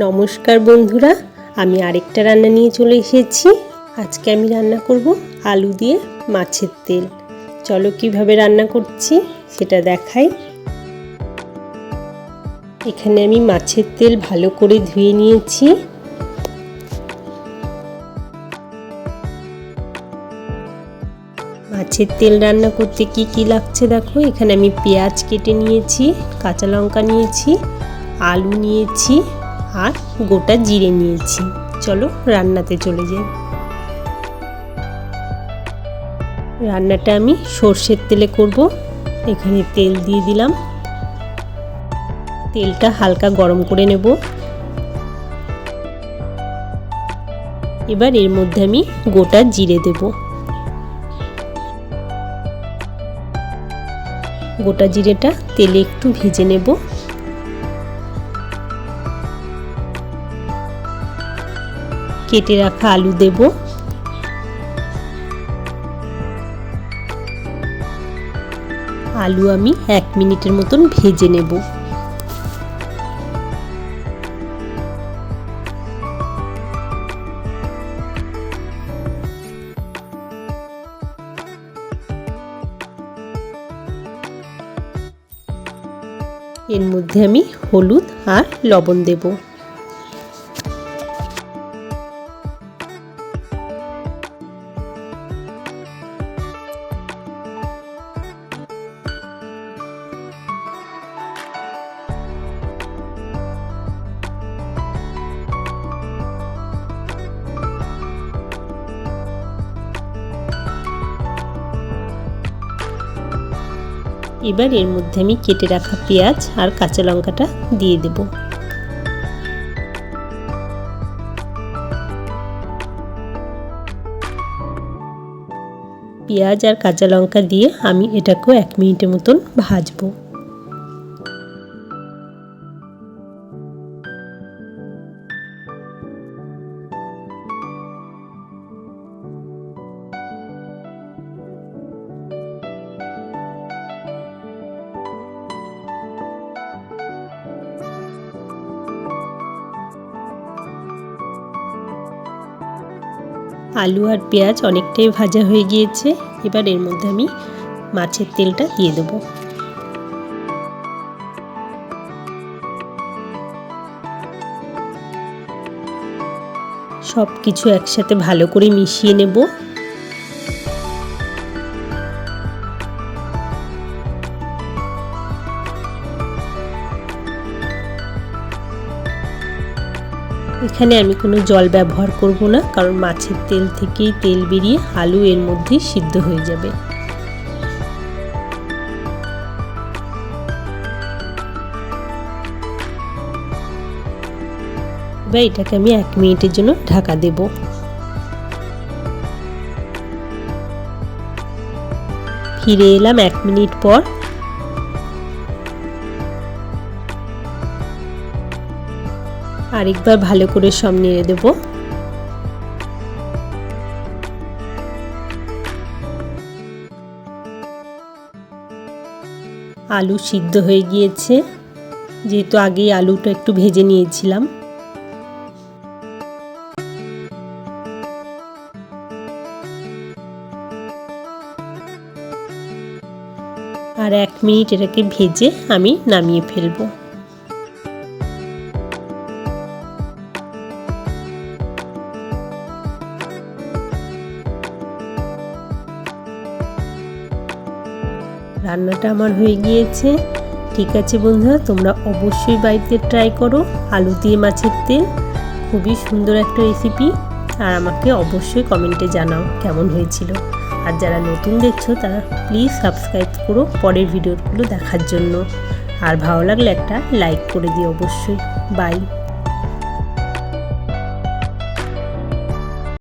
নমস্কার বন্ধুরা, আমি আরেকটা রান্না নিয়ে চলে এসেছি। আজকে আমি রান্না করব আলু দিয়ে মাছের তেল। চলো কীভাবে রান্না করছি সেটা দেখাই। এখানে আমি মাছের তেল ভালো করে ধুয়ে নিয়েছি। মাছের তেল রান্না করতে কি কি লাগছে দেখো। এখানে আমি পেঁয়াজ কেটে নিয়েছি, কাঁচা লঙ্কা নিয়েছি, আলু নিয়েছি আর গোটা জিরে নিয়েছি। চলো রান্নাতে চলে যাই। রান্নাটা আমি সর্ষের তেলে করব। এখানে তেল দিয়ে দিলাম। তেলটা হালকা গরম করে নেব। এবার এর মধ্যে আমি গোটা জিরে দেব। গোটা জিরেটা তেলে একটু ভেজে নেব। কেটে রাখা আলু দেব। আলু আমি এক মিনিটের মতন ভেজে নেব। এর মধ্যে আমি হলুদ আর লবণ দেবো। এবার এর মধ্যে আমি কেটে রাখা পেঁয়াজ আর কাঁচা লঙ্কাটা দিয়ে দেব। পেঁয়াজ আর কাঁচা লঙ্কা দিয়ে আমি এটাকেও এক মিনিটের মতন ভাজবো। আলু আর পেঁয়াজ অনেকটাই ভাজা হয়ে গিয়েছে। এবার এর মধ্যে আমি মাছের তেলটা দিয়ে দেবো। সব কিছু একসাথে ভালো করে মিশিয়ে নেব। এখানে আমি কোনো জল ব্যবহার করব না, কারণ মাছের তেল থেকেই তেল বেরিয়ে আলু এর মধ্যেই সিদ্ধ হয়ে যাবে। এবার এটাকে আমি এক মিনিটের জন্য ঢাকা দেব। ফিরে এলাম এক মিনিট পর। আরেকবার ভালো করে সব নেড়ে দেব। আলু সিদ্ধ হয়ে গিয়েছে। যেহেতু আগেই আলুটা একটু ভেজে নিয়েছিলাম। আর এক মিনিট এটাকে ভেজে আমি নামিয়ে ফেলব। রান্নাটা আমার হয়ে গিয়েছে। ঠিক আছে বন্ধুরা, তোমরা অবশ্যই বাড়িতে ট্রাই করো। আলু দিয়ে মাছের তেল, খুবই সুন্দর একটা রেসিপি আর আমাকে অবশ্যই কমেন্টে জানাও কেমন হয়েছিল। আর যারা নতুন দেখছ, তারা প্লিজ সাবস্ক্রাইব করো পরের ভিডিওগুলো দেখার জন্য। আর ভালো লাগলে একটা লাইক করে দিও অবশ্যই। বাই